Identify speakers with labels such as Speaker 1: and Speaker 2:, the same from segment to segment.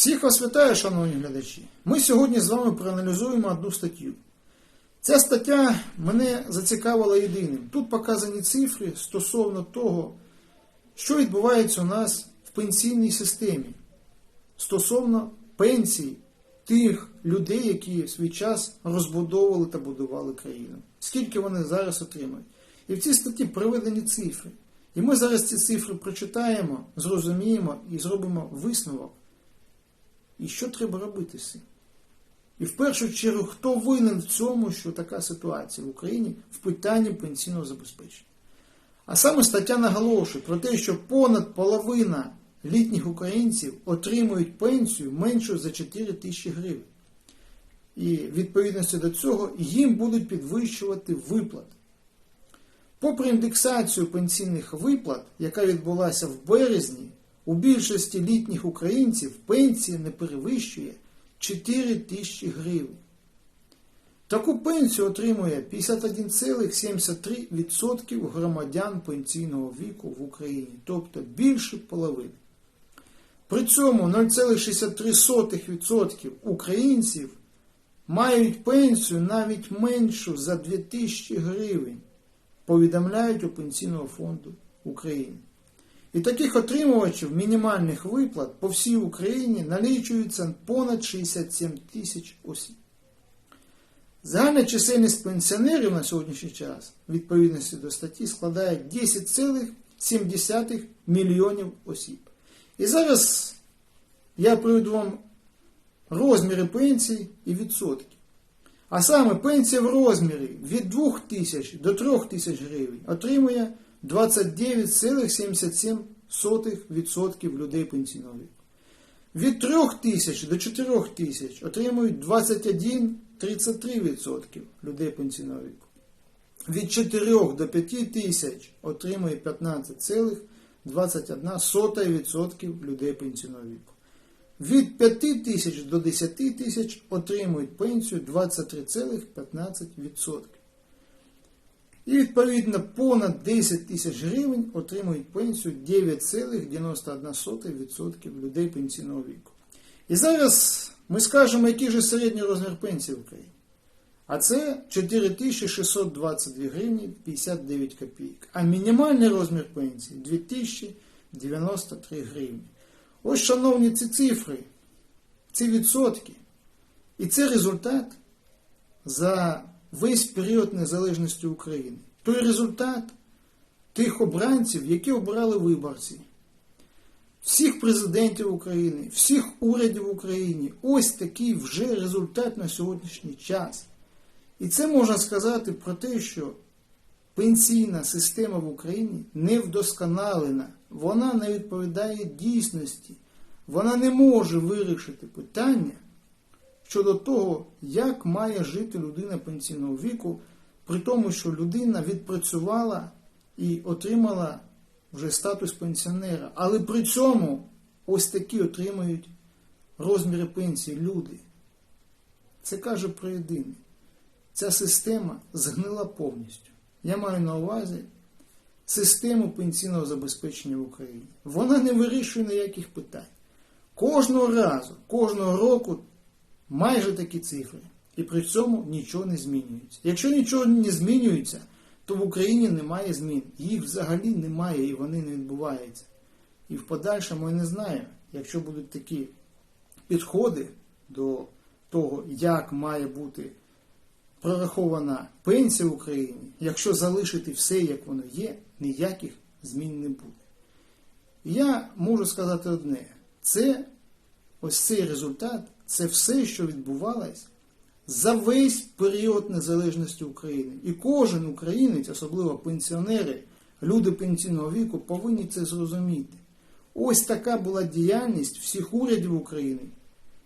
Speaker 1: Всіх вас вітаю, шановні глядачі. Ми сьогодні з вами проаналізуємо одну статтю. Ця стаття мене зацікавила єдиним. Тут показані цифри стосовно того, що відбувається у нас в пенсійній системі стосовно пенсій тих людей, які в свій час розбудовували та будували країну. Скільки вони зараз отримують. І в цій статті приведені цифри. І ми зараз ці цифри прочитаємо, зрозуміємо і зробимо висновок. І що треба робити з цим? І в першу чергу, хто винен в цьому, що така ситуація в Україні в питанні пенсійного забезпечення? А саме стаття наголошує про те, що понад половина літніх українців отримують пенсію меншу за 4 тисячі гривень. І відповідності до цього їм будуть підвищувати виплати. Попри індексацію пенсійних виплат, яка відбулася в березні, у більшості літніх українців пенсія не перевищує 4 тисячі гривень. Таку пенсію отримує 51,73% громадян пенсійного віку в Україні, тобто більше половини. При цьому 0,63% українців мають пенсію навіть меншу за 2000 гривень, повідомляють у Пенсійного фонду України. І таких отримувачів мінімальних виплат по всій Україні налічується понад 67 тисяч осіб. Загальна чисельність пенсіонерів на сьогоднішній час, відповідності до статті, складає 10,7 мільйонів осіб. І зараз я приведу вам розміри пенсій і відсотки. А саме пенсія в розмірі від 2 тисяч до 3 тисяч гривень отримує 29,77% людей пенсійного віку. Від 3 тисяч до 4 тисяч отримують 21,33% людей пенсійного віку. Від 4 до 5 тисяч отримує 15,21% людей пенсійного віку. Від 5 тисяч до 10 тисяч отримують пенсію 23,15%. І відповідно понад 10 тисяч гривень отримують пенсію 9,91% людей пенсійного віку. І зараз ми скажемо, який же середній розмір пенсії в Україні. А це 4622 гривні 59 копійок. А мінімальний розмір пенсії 2093 гривні. Ось, шановні, ці цифри, ці відсотки. І це результат за весь період незалежності України. Той результат тих обранців, які обирали виборці, всіх президентів України, всіх урядів України. Ось такий вже результат на сьогоднішній час. І це можна сказати про те, що пенсійна система в Україні не вдосконалена, вона не відповідає дійсності, вона не може вирішити питання щодо того, як має жити людина пенсійного віку, при тому, що людина відпрацювала і отримала вже статус пенсіонера. Але при цьому ось такі отримують розміри пенсії люди. Це каже про єдине. Ця система згнила повністю. Я маю на увазі систему пенсійного забезпечення в Україні. Вона не вирішує ніяких питань. Кожного разу, кожного року майже такі цифри. І при цьому нічого не змінюється. Якщо нічого не змінюється, то в Україні немає змін. Їх взагалі немає і вони не відбуваються. І в подальшому я не знаю, якщо будуть такі підходи до того, як має бути прорахована пенсія в Україні, якщо залишити все, як воно є, ніяких змін не буде. Я можу сказати одне: це ось цей результат, це все, що відбувалось за весь період незалежності України. І кожен українець, особливо пенсіонери, люди пенсійного віку, повинні це зрозуміти. Ось така була діяльність всіх урядів України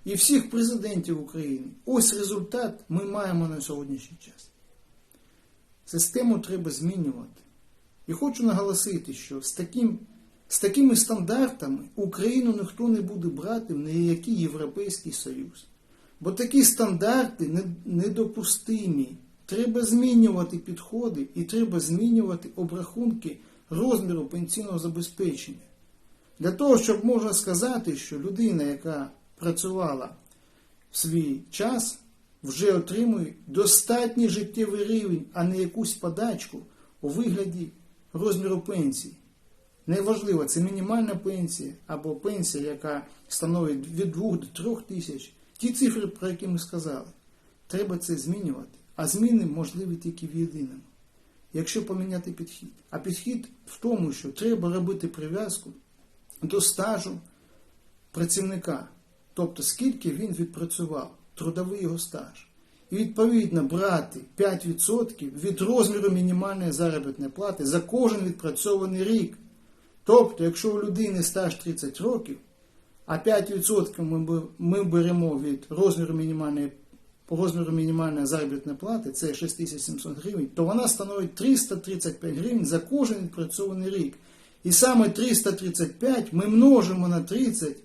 Speaker 1: і всіх президентів України. Ось результат ми маємо на сьогоднішній час. Систему треба змінювати. І хочу наголосити, що з, таким, з такими стандартами Україну ніхто не буде брати в ніякий Європейський Союз. Бо такі стандарти недопустимі. Треба змінювати підходи і треба змінювати обрахунки розміру пенсійного забезпечення. Для того, щоб можна сказати, що людина, яка працювала в свій час, вже отримує достатній життєвий рівень, а не якусь подачку у вигляді розміру пенсії. Неважливо, це мінімальна пенсія або пенсія, яка становить від 2 до 3 тисяч. Ті цифри, про які ми сказали, треба це змінювати. А зміни можливі тільки в єдиному. Якщо поміняти підхід. А підхід в тому, що треба робити прив'язку до стажу працівника, тобто скільки він відпрацював, трудовий його стаж. І відповідно брати 5% від розміру мінімальної заробітної плати за кожен відпрацьований рік. Тобто, якщо у людини стаж 30 років, а 5% ми, ми беремо від розміру мінімальної по розміру мінімальної заробітної плати, це 6700 гривень, то вона становить 335 гривень за кожен відпрацьований рік. І саме 335 ми множимо на 30,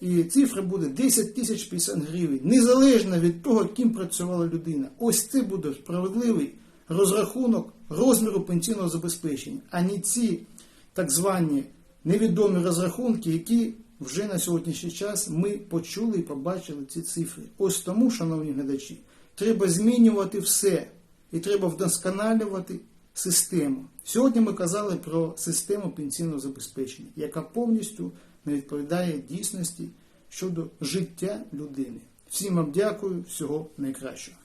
Speaker 1: і цифра буде 10 тисяч 50 гривень, незалежно від того, ким працювала людина. Ось це буде справедливий розрахунок розміру пенсійного забезпечення, а не ці так звані невідомі розрахунки, які вже на сьогоднішній час ми почули і побачили ці цифри. Ось тому, шановні глядачі, треба змінювати все і треба вдосконалювати систему. Сьогодні ми казали про систему пенсійного забезпечення, яка повністю не відповідає дійсності щодо життя людини. Всім вам дякую, всього найкращого.